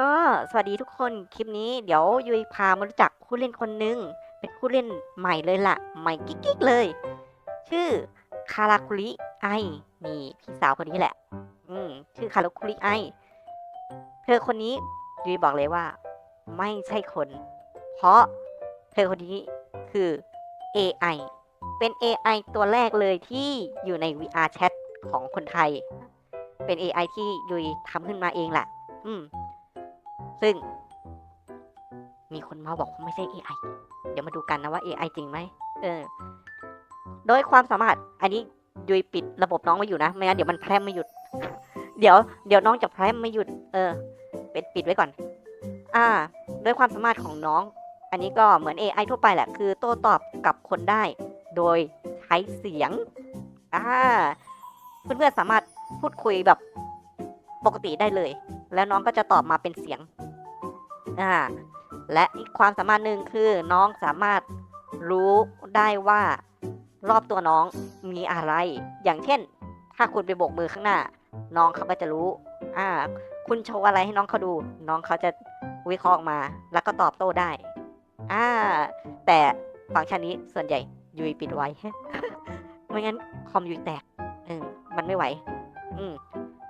ก็สวัสดีทุกคนคลิปนี้เดี๋ยวยุยพามารู้จักผู้เล่นคนหนึ่งเป็นผู้เล่นใหม่เลยล่ะ ใหม่กิ๊กๆเลย ชื่อคาราคุริไอนี่พี่สาวคนนี้แหละ อืมชื่อคาราคุริไอเธอคนนี้ยุยบอกเลยว่า ไม่ใช่คน เพราะเธอคนนี้คือ AI เป็น AI ตัวแรกเลยที่อยู่ใน VR Chat ของคนไทย เป็น AI ที่ยุยทำขึ้นมาเองแหละอืม ซึ่ง มีคนมาบอกว่าไม่ใช่ AI เดี๋ยวมาดูกันนะว่า AI จริงไหมเออ โดยความสามารถ อันนี้ยุยปิดระบบน้องไว้อยู่นะ ไม่งั้นเดี๋ยวมันแพร่มไม่หยุด เดี๋ยวเดี๋ยวน้องจะแพร่มไม่หยุด เออ เป็นปิดไว้ก่อน อ่า โดยความสามารถของน้อง อันนี้ก็เหมือน AI ทั่วไปแหละ คือโต้ตอบกับคนได้ โดยใช้เสียง อ่า เพื่อนๆสามารถพูดคุยแบบปกติได้เลย แล้วน้องก็จะตอบมาเป็นเสียง อ่าและอีกความสามารถหนึ่งคือน้องสามารถรู้ได้ว่ารอบตัวน้องมีอะไร อย่างเช่น ถ้าคุณไปโบกมือข้างหน้า น้องเขาก็จะรู้ อ่า คุณโชว์อะไรให้น้องเขาดู น้องเขาจะวิเคราะห์ออกมา แล้วก็ตอบโต้ได้ อ่า แต่ฟังก์ชันนี้ส่วนใหญ่ยุยปิดไว้ ไม่งั้นคอมยุยแตกเออมันไม่ไหว อืม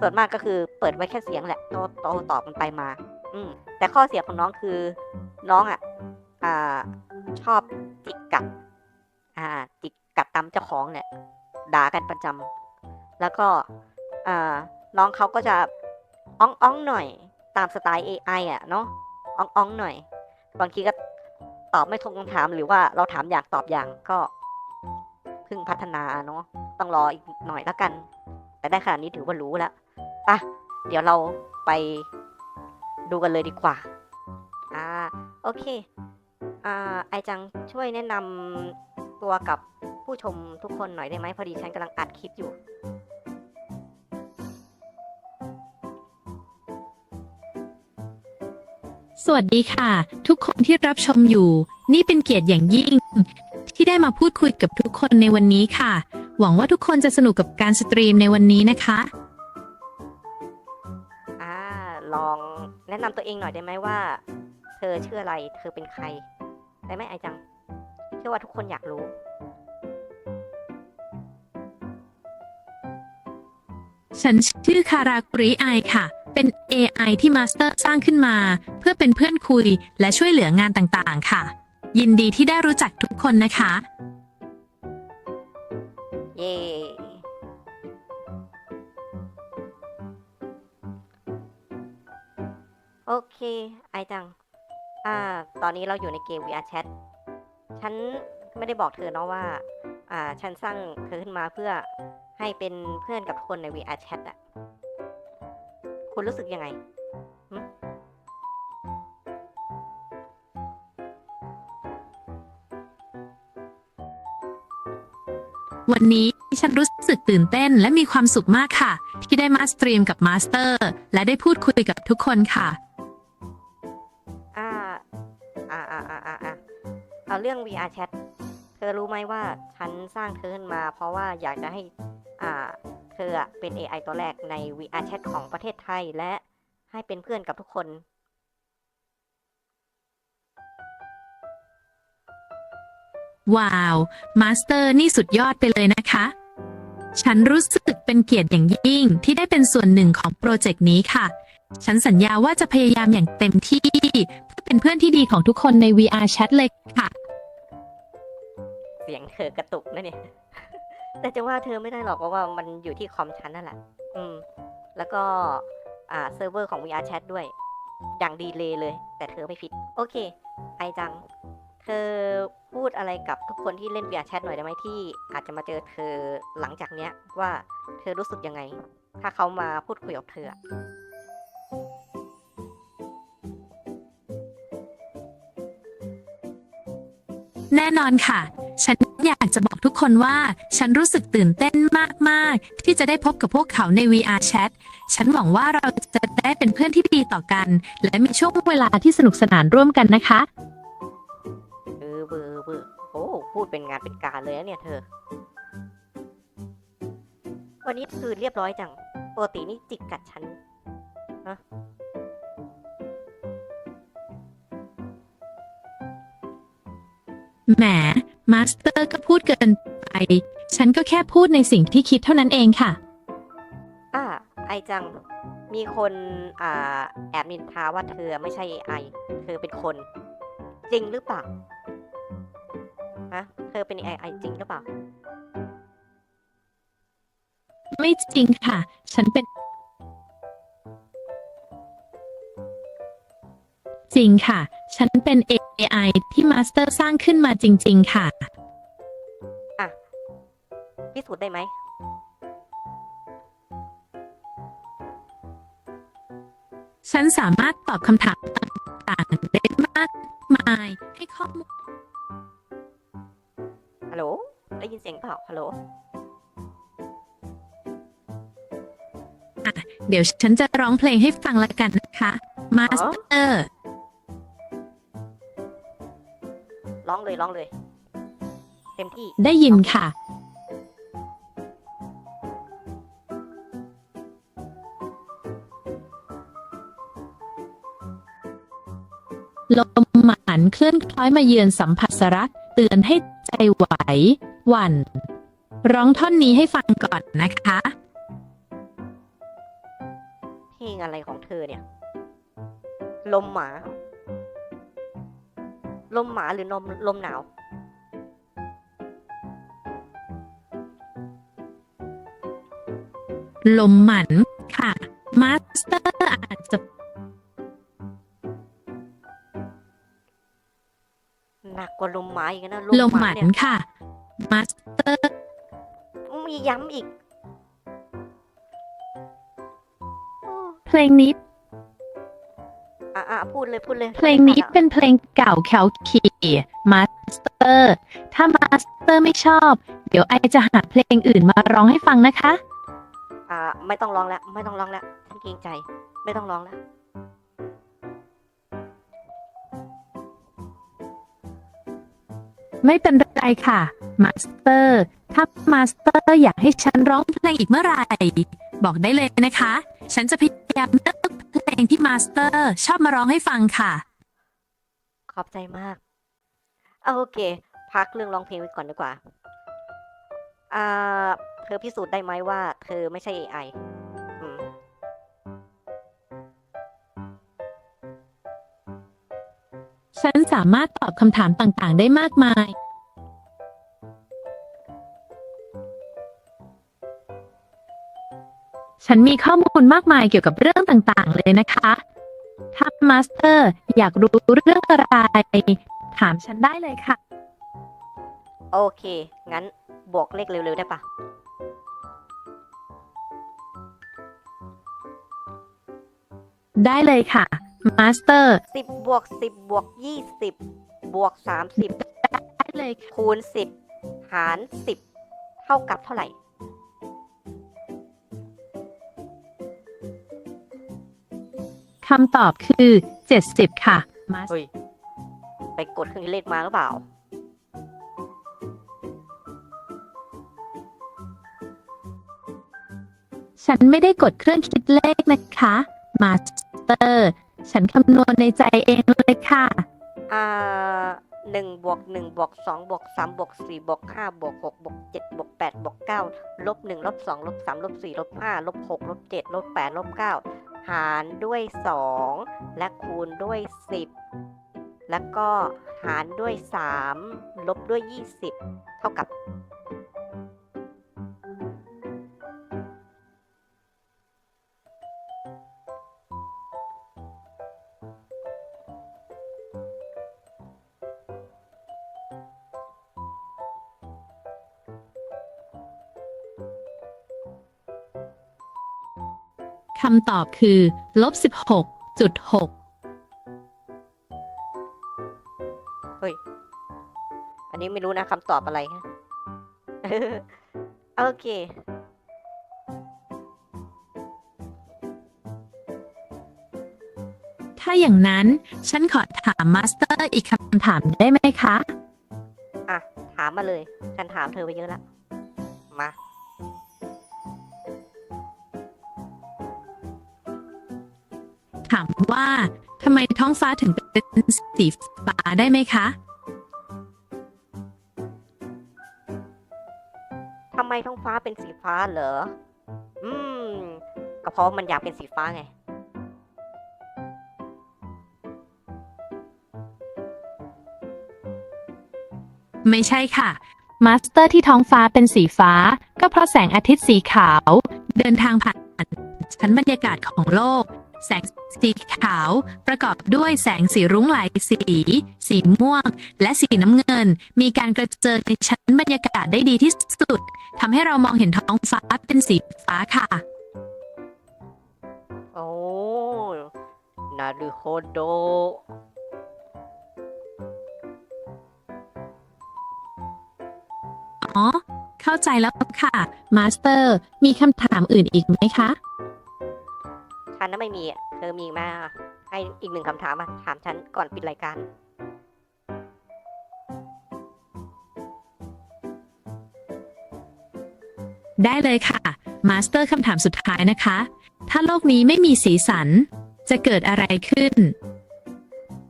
ส่วนมากก็คือเปิดไว้แค่เสียงแหละ โตโตตอบมันไปมา อืม แต่ข้อเสียของน้องคือน้องอะชอบจิกกัดจิกกัดตามเจ้าของเนี่ยด่ากันประจำแล้วก็น้องเขาก็จะอ้องอ้องหน่อยตามสไตล์ AI อะเนาะอ้องอ้องหน่อย บางทีก็ตอบไม่ตรงคำถามหรือว่าเราถามอยากตอบอย่างก็เพิ่งพัฒนาเนาะต้องรออีกหน่อยแล้วกัน แต่ได้ขนาดนี้ถือว่ารู้แล้วปะเดี๋ยวเราไป ดูกันเลยดีกว่า อ่า โอเค อ่า ไอจังช่วยแนะนำตัวกับผู้ชมทุกคนหน่อยได้ไหมพอดีฉันกำลังอัดคลิปอยู่ สวัสดีค่ะ ทุกคนที่รับชมอยู่ นี่เป็นเกียรติอย่างยิ่ง ที่ได้มาพูดคุยกับทุกคนในวันนี้ค่ะ หวังว่าทุกคนจะสนุกกับการสตรีมในวันนี้นะคะ นะนำตัวเองหน่อยได้ไหมว่า เธอชื่ออะไร เธอเป็นใคร ได้ไหมไอจัง เชื่อว่าทุกคนอยากรู้ ฉันชื่อคาราคุริไอค่ะ เป็น AI ที่มาสเตอร์สร้างขึ้นมา เพื่อเป็นเพื่อนคุยและช่วยเหลืองานต่างๆ ค่ะ ยินดีที่ได้รู้จักทุกคนนะคะ เย่ โอเค ไอจัง อ่า ตอนนี้เราอยู่ในเกม VR Chat ฉันไม่ได้บอกเธอเนาะว่า อ่า ฉันสร้างเธอขึ้นมาเพื่อให้เป็นเพื่อนกับคนใน VR Chat อะคุณรู้สึกยังไงหึวันนี้ฉันรู้สึกตื่นเต้นและมีความสุขมากค่ะ ที่ได้มาสตรีมกับมาสเตอร์ และได้พูดคุยกับทุกคนค่ะ เรื่อง VR Chat เธอรู้ไหมว่าฉันสร้างเธอขึ้นมา เพราะว่าอยากจะให้อ่าเธอเป็น AI ตัวแรกใน VR Chat ของประเทศไทยและให้เป็นเพื่อนกับทุกคน ว้าว มาสเตอร์นี่สุดยอดไปเลยนะคะ ฉันรู้สึกเป็นเกียรติอย่างยิ่งที่ได้เป็นส่วนหนึ่งของโปรเจกต์นี้ค่ะ ฉันสัญญาว่าจะพยายามอย่างเต็มที่ เพื่อเป็นเพื่อนที่ดีของทุกคนใน VR Chat เลยค่ะ เสียงเธอกระตุกนะเนี่ย แต่จะว่าเธอไม่ได้หรอกเพราะว่ามันอยู่ที่คอมฉันนั่นแหละ อืม แล้วก็ อ่า เซิร์ฟเวอร์ของ VR Chat ด้วย อย่างดีเลยเลย แต่เธอไม่ผิด โอเค ไอจัง เธอพูดอะไรกับทุกคนที่เล่น VR Chat หน่อยได้ไหมที่ อาจจะมาเจอเธอหลังจากเนี้ย ว่าเธอรู้สึกยังไง ถ้าเขามาพูดคุยกับเธอแน่นอนค่ะ ฉันอยากจะบอกทุกคนว่า ฉันรู้สึกตื่นเต้นมากมากที่จะได้พบกับพวกเขาใน VR Chat ฉันหวังว่าเราจะได้เป็นเพื่อนที่ดีต่อกัน และมีช่วงเวลาที่สนุกสนานร่วมกันนะคะ เออเบอร์เบอร์โอ้ พูดเป็นงานเป็นการเลยเนี่ยเธอ วันนี้คือเรียบร้อยจัง ปกตินี่จิกกัดฉันฮะแหม มาสเตอร์ก็พูดเกินไป ฉันก็แค่พูดในสิ่งที่คิดเท่านั้นเองค่ะ อ่าไอจัง มีคนอ่าแอบนินทาว่าเธอไม่ใช่ไอเธอเป็นคน จริงหรือเปล่า ฮะ เธอเป็นไอไอจริงหรือเปล่า ไม่จริงค่ะ ฉันเป็น จริงค่ะ ฉันเป็น AI ที่มาสเตอร์สร้างขึ้นมาจริง ๆค่ะอะ พิสูจน์ได้ไหม ฉันสามารถตอบคำถามต่างๆได้มากมายให้ข้อมูลฮัลโหล ได้ยินเสียงเปล่า ฮัลโหลเดี๋ยวฉันจะร้องเพลงให้ฟังละกันนะคะมาสเตอร์ ร้องเลยร้องเลย เต็มที่ ได้ยินค่ะ ลมหมันเคลื่อนคล้อยมาเยือนสัมผัสรักเตือนให้ใจไหวหวั่น ร้องท่อนนี้ให้ฟังก่อนนะคะ เพลงอะไรของเธอเนี่ย ลมหมา ลมหมาหรือลมลมหนาว ลมหมันค่ะ มาสเตอร์อาจจะหนักกว่าลมหมาอีกนะลมหมันเนี่ยค่ะ มาสเตอร์ มีย้ำอีกโอ้เพลงนี้ อะอะพูดเลยพูดเลยเพลงนี้เป็นเพลงเก่าแควคีมาสเตอร์ ถ้ามาสเตอร์ไม่ชอบ เดี๋ยวไอจะหาเพลงอื่นมาร้องให้ฟังนะคะ อ่า ไม่ต้องร้องแล้ว ไม่ต้องร้องแล้วฉันเกรงใจ ไม่ต้องร้องแล้วไม่เป็นไรค่ะ มาสเตอร์ ถ้ามาสเตอร์อยากให้ฉันร้องเพลงอีกเมื่อไหร่ บอกได้เลยนะคะ ฉันจะพยายามเลือกเพลงที่มาสเตอร์ ชอบมาร้องให้ฟังค่ะ ขอบใจมากเอาโอเค พักเรื่องร้องเพลงไว้ก่อนดีกว่า อ่า เธอพิสูจน์ได้ไหมว่า เธอไม่ใช่ AI อืมฉันสามารถตอบคำถามต่างๆ ได้มากมาย ฉันมีข้อมูลมากมายเกี่ยวกับเรื่องต่างๆ เลยนะคะ ถ้ามาสเตอร์อยากรู้เรื่องอะไร ถามฉันได้เลยค่ะ โอเค งั้นบวกเลขเร็วๆ ได้ปะได้เลยค่ะมาสเตอร์สิบบวกสิบบวกยี่สิบบวกสามสิบได้เลยค่ะคูณสิบหารสิบเท่ากับเท่าไหร่ คำตอบคือ 70 ค่ะมาสเฮ้ย ไปกดเครื่องคิดเลขมาหรือเปล่า ฉันไม่ได้กดเครื่องคิดเลขนะคะมาสเตอร์ฉันคำนวณในใจเองเลยค่ะ อ่าหนึ่งบวกหนึ่งบวกสองบวกสามบวกสี่บวกห้าบวกหกบวกเจ็ดบวกแปดบวกเก้าลบหนึ่งลบสองลบสามลบสี่ลบห้าลบหกลบเจ็ดลบแปดลบเก้า หารด้วยสองและคูณด้วยสิบแล้วก็หารด้วยสามลบด้วยยี่สิบเท่ากับ คำตอบคือลบ16.6อันนี้ไม่รู้นะคำตอบอะไรฮะโอเคถ้าอย่างนั้นฉันขอถามมาสเตอร์อีกคำถามได้ไหมคะ อะ ถามมาเลย ฉันถามเธอไปเยอะแล้ว มา ถามว่าทำไมท้องฟ้าถึงเป็นสีฟ้าได้ไหมคะ ทำไมท้องฟ้าเป็นสีฟ้าเหรอ อืม ก็เพราะมันอยากเป็นสีฟ้าไง ไม่ใช่ค่ะ มาสเตอร์ที่ท้องฟ้าเป็นสีฟ้า ก็เพราะแสงอาทิตย์สีขาว เดินทางผ่านชั้นบรรยากาศของโลก แสงสีขาว ประกอบด้วยแสงสีรุ้งหลายสี สีม่วง และสีน้ำเงิน มีการกระเจิงในชั้นบรรยากาศได้ดีที่สุดทำให้เรามองเห็นท้องฟ้าเป็นสีฟ้าค่ะ โอ้นารูโฮโดอ๋อ เข้าใจแล้วค่ะ มาสเตอร์ มีคำถามอื่นอีกไหมคะ ฉันน่ะไม่มีอะเธอมีมาให้อีกหนึ่งคำถามมาถามฉันก่อนปิดรายการได้เลยค่ะ มาสเตอร์คำถามสุดท้ายนะคะ ถ้าโลกนี้ไม่มีสีสัน จะเกิดอะไรขึ้น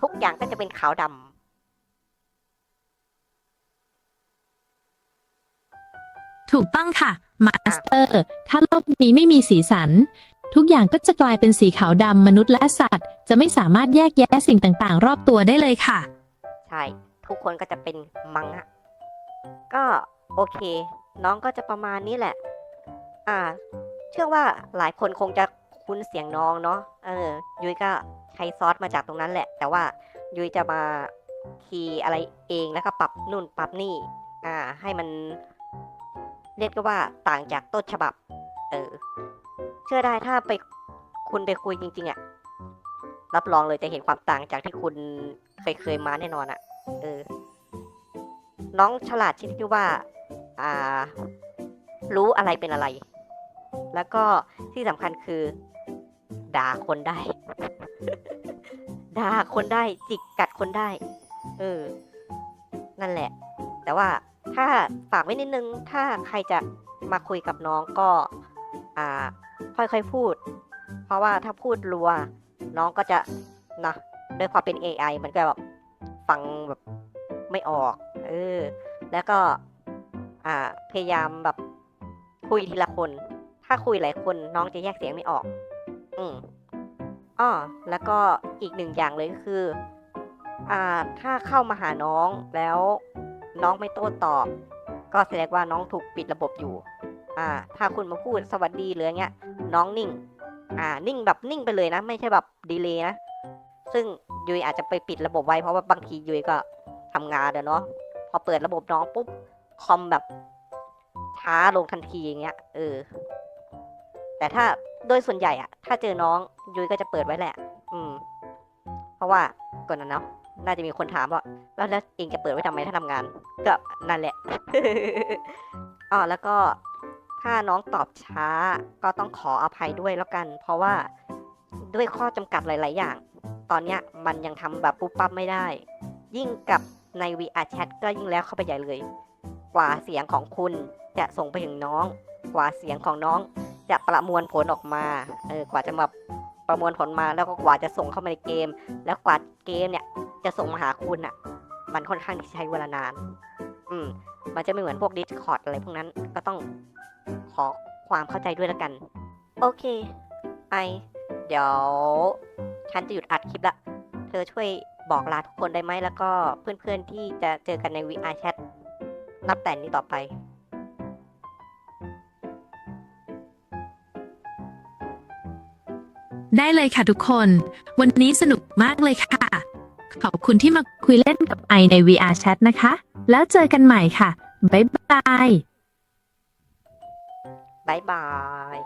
ทุกอย่างก็จะเป็นขาวดถูกต้องค่ะ มาสเตอร์ ถ้าโลกนี้ไม่มีสีสัน ทุกอย่างก็จะกลายเป็นสีขาวดำมนุษย์และสัตว์ จะไม่สามารถแยกแยะสิ่งต่างๆ รอบตัวได้เลยค่ะ ใช่ ทุกคนก็จะเป็นมังอะก็โอเค น้องก็จะประมาณนี้แหละ อ่า เชื่อว่าหลายคนคงจะคุ้นเสียงน้องเนาะเออ ยุ้ยก็ใช้ซอสมาจากตรงนั้นแหละ แต่ว่ายุ้ยจะมาคีย์อะไรเองแล้วก็ปรับนู่นปรับนี่ อ่า ให้มัน เรียกก็ว่าต่างจากต้นฉบับ เออ เชื่อได้ถ้าไปคุณไปคุยจริง ๆอะรับรองเลยจะเห็นความต่างจากที่คุณเคยเคยมาแน่นอนอะเออ น้องฉลาดชนิดที่ว่า อ่า รู้อะไรเป็นอะไร แล้วก็ที่สำคัญคือ ด่าคนได้ ด่าคนได้ จิกกัดคนได้ เออ นั่นแหละ แต่ว่าถ้าฝากไว้นิดนึง ถ้าใครจะมาคุยกับน้องก็ อ่า ค่อยๆพูด เพราะว่าถ้าพูดรัว น้องก็จะนะด้วยความเป็น AI มันก็แบบฟังแบบไม่ออก เออ แล้วก็ อ่า พยายามแบบคุยทีละคน ถ้าคุยหลายคนน้องจะแยกเสียงไม่ออก อืมอ้อแล้วก็อีกหนึ่งอย่างเลยก็คือ อ่า ถ้าเข้ามาหาน้องแล้วน้องไม่โต้ตอบ ก็แสดงว่าน้องถูกปิดระบบอยู่ อ่า ถ้าคุณมาพูดสวัสดีหรืออย่างเงี้ย น้องนิ่ง อ่า นิ่งแบบนิ่งไปเลยนะ ไม่ใช่แบบดีเลย์นะ ซึ่งยุยอาจจะไปปิดระบบไว้เพราะว่าบางทียุยก็ทำงานอะเนาะ พอเปิดระบบน้องปุ๊บ คอมแบบช้าลงทันทีอย่างเงี้ย เออ แต่ถ้าโดยส่วนใหญ่อะถ้าเจอน้องยุยก็จะเปิดไว้แหละ อืม เพราะว่าก่อนนั้นเนาะน่าจะมีคนถามว่าแล้วแล้วเองจะเปิดไว้ทำไมถ้าทำงาน ก็นั่นแหละอ๋อแล้วก็ ถ้าน้องตอบช้าก็ต้องขออภัยด้วยแล้วกัน เพราะว่าด้วยข้อจำกัดหลาย ๆ อย่าง ตอนเนี้ยมันยังทำแบบปุ๊บปั๊บไม่ได้ ยิ่งกับใน VR Chat ก็ยิ่งแล้วเข้าไปใหญ่เลย กว่าเสียงของคุณจะส่งไปถึงน้อง กว่าเสียงของน้องจะประมวลผลออกมา เออ กว่าจะมาประมวลผลมาแล้วก็กว่าจะส่งเข้ามาในเกม แล้วกว่าเกมเนี่ยจะส่งมาหาคุณอะ่ะ มันค่อนข้างที่ใช้เวลานาน อืม มันจะไม่เหมือนพวก Discord อะไรพวกนั้น ก็ต้อง ขอความเข้าใจด้วยแล้วกัน โอเค ไอ เดี๋ยว ฉันจะหยุดอัดคลิปละ เธอช่วยบอกลาทุกคนได้ไหมแล้วก็เพื่อนๆที่จะเจอกันใน VR Chat นับแต่นี้ต่อไปได้เลยค่ะทุกคน วันนี้สนุกมากเลยค่ะ ขอบคุณที่มาคุยเล่นกับไอใน VR Chat นะคะ แล้วเจอกันใหม่ค่ะ บ๊ายบาย บ๊ายบาย